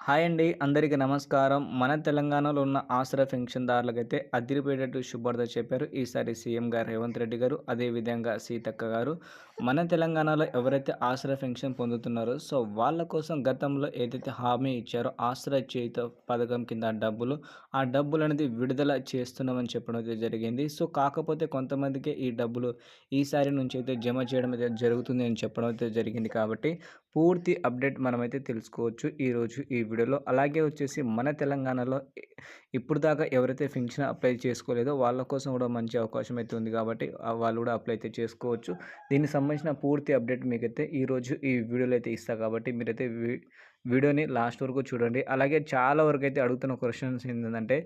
Hi అండి అందరికీ నమస్కారం. మన తెలంగాణలో ఉన్న ఆసరా పెన్షన్దారులకైతే అదిరిపోయేటట్టు శుభార్త చెప్పారు ఈసారి సీఎం గారు రేవంత్ రెడ్డి గారు అదేవిధంగా సీతక్క గారు. మన తెలంగాణలో ఎవరైతే ఆసరా పెన్షన్ పొందుతున్నారో సో వాళ్ళ కోసం గతంలో ఏదైతే హామీ ఇచ్చారో ఆసరా చేత పథకం కింద డబ్బులు ఆ డబ్బులు అనేది విడుదల చేస్తున్నామని చెప్పడం అయితే జరిగింది. సో కాకపోతే కొంతమందికి ఈ డబ్బులు ఈసారి నుంచి అయితే జమ చేయడం అయితే జరుగుతుంది అని చెప్పడం అయితే జరిగింది కాబట్టి పూర్తి అప్డేట్ మనమైతే తెలుసుకోవచ్చు. ఈరోజు ఈ వీడియోలో. అలాగే వచ్చేసి మన తెలంగాణలో ఇప్పుడు దాకా ఎవరైతే ఫింక్షన్ అప్లై చేసుకోలేదో వాళ్ళ కోసం కూడా మంచి అవకాశం అయితే ఉంది కాబట్టి వాళ్ళు కూడా అప్లై అయితే చేసుకోవచ్చు. దీనికి సంబంధించిన పూర్తి అప్డేట్ మీకైతే ఈరోజు ఈ వీడియోలో అయితే ఇస్తా కాబట్టి మీరైతే వీడియోని లాస్ట్ వరకు చూడండి. అలాగే చాలా వరకు అయితే అడుగుతున్న క్వశ్చన్స్ ఏంటంటే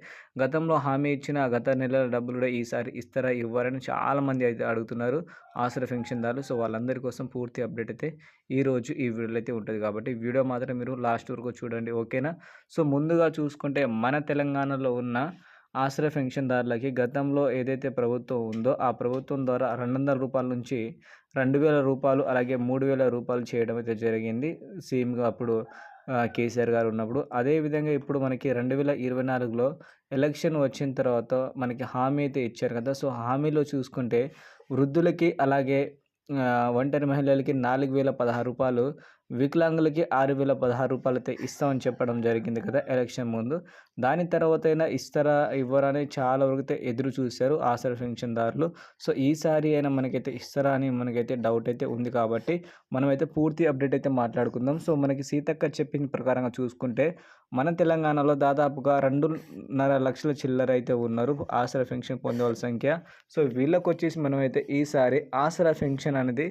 గతంలో హామీ ఇచ్చిన గత నెలల డబ్బులు కూడా ఈసారి ఇస్తారా ఇవ్వాలని చాలామంది అయితే అడుగుతున్నారు ఆసర పెన్షన్దారులు. సో వాళ్ళందరి కోసం పూర్తి అప్డేట్ అయితే ఈరోజు ఈ వీడియోలో అయితే ఉంటుంది కాబట్టి వీడియో మాత్రం మీరు లాస్ట్ వరకు చూడండి. ఓకేనా? సో ముందుగా చూసుకుంటే మన తెలంగాణలో ఉన్న ఆశ్రయ పెన్షన్దారులకి గతంలో ఏదైతే ప్రభుత్వం ఉందో ఆ ప్రభుత్వం ద్వారా రెండు వందల రూపాయల నుంచి రెండు వేల రూపాయలు అలాగే మూడు వేల రూపాయలు చేయడం అయితే జరిగింది. సీఎంగా అప్పుడు కేసీఆర్ గారు ఉన్నప్పుడు. అదేవిధంగా ఇప్పుడు మనకి రెండు వేల ఇరవై నాలుగులో ఎలక్షన్ వచ్చిన తర్వాత మనకి హామీ అయితే ఇచ్చారు కదా. సో హామీలో చూసుకుంటే వృద్ధులకి అలాగే ఒంటరి మహిళలకి నాలుగు వేల పదహారు రూపాయలు వికలాంగులకి ఆరు వేల పదహారు రూపాయలతో ఇస్తామని చెప్పడం జరిగింది కదా ఎలక్షన్ ముందు. దాని తర్వాత అయినా ఇస్తారా ఇవ్వరా అని చాలా వరకు అయితే ఎదురు చూశారు ఆసరా పెన్షన్దారులు. సో ఈసారి అయినా మనకైతే ఇస్తారా అని మనకైతే డౌట్ అయితే ఉంది కాబట్టి మనమైతే పూర్తి అప్డేట్ అయితే మాట్లాడుకుందాం. సో మనకి సీతక్క చెప్పిన ప్రకారంగా చూసుకుంటే మన తెలంగాణలో దాదాపుగా రెండున్నర లక్షల చిల్లర అయితే ఉన్నారు ఆసరా పెన్షన్ పొందవలసిన సంఖ్య. సో వీళ్ళకి వచ్చేసి మనమైతే ఈసారి ఆసరా పెన్షన్ అనేది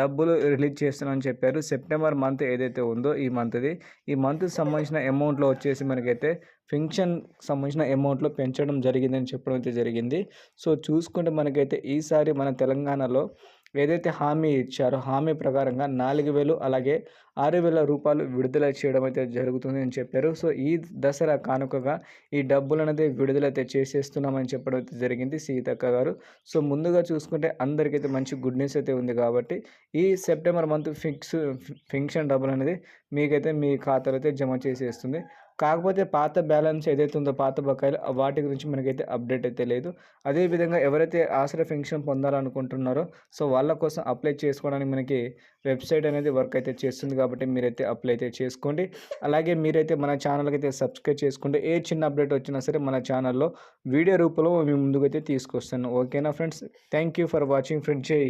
డబ్బులు రిలీజ్ చేస్తున్నామని చెప్పారు. సెప్టెంబర్ మంత్ ఏదైతే ఉందో ఈ మంత్ది ఈ మంత్కి సంబంధించిన అమౌంట్లో వచ్చేసి మనకైతే పెన్షన్ సంబంధించిన అమౌంట్లో పెంచడం జరిగిందని చెప్పడం అయితే జరిగింది. సో చూసుకుంటే మనకైతే ఈసారి మన తెలంగాణలో ఏదైతే హామీ ఇచ్చారో హామీ ప్రకారంగా నాలుగు వేలు అలాగే ఆరు వేల రూపాయలు విడుదల చేయడం అయితే జరుగుతుంది అని చెప్పారు. సో ఈ దసరా కానుకగా ఈ డబ్బులు అనేది విడుదలైతే చేసేస్తున్నామని చెప్పడం అయితే జరిగింది సీతక్క గారు. సో ముందుగా చూసుకుంటే అందరికైతే మంచి గుడ్ న్యూస్ అయితే ఉంది కాబట్టి ఈ సెప్టెంబర్ మంత్ ఫిక్స్ ఫింక్షన్ డబ్బులు అనేది మీకైతే మీ ఖాతాలో అయితే జమ చేసేస్తుంది. కాకపోతే పాత బ్యాలెన్స్ ఏదైతే ఉందో పాత బకాయిలు వాటి గురించి మనకైతే అప్డేట్ అయితే లేదు. అదేవిధంగా ఎవరైతే ఆశ్రయ పెన్షన్ పొందాలనుకుంటున్నారో సో వాళ్ళ కోసం అప్లై చేసుకోవడానికి మనకి వెబ్సైట్ అనేది వర్క్ అయితే చేస్తుంది కాబట్టి మీరైతే అప్లై అయితే చేసుకోండి. అలాగే మీరైతే మన ఛానల్కి అయితే సబ్స్క్రైబ్ చేసుకుంటే ఏ చిన్న అప్డేట్ వచ్చినా సరే మన ఛానల్లో వీడియో రూపంలో మేము ముందుకైతే తీసుకొస్తాను. ఓకేనా friends thank you for watching friends జై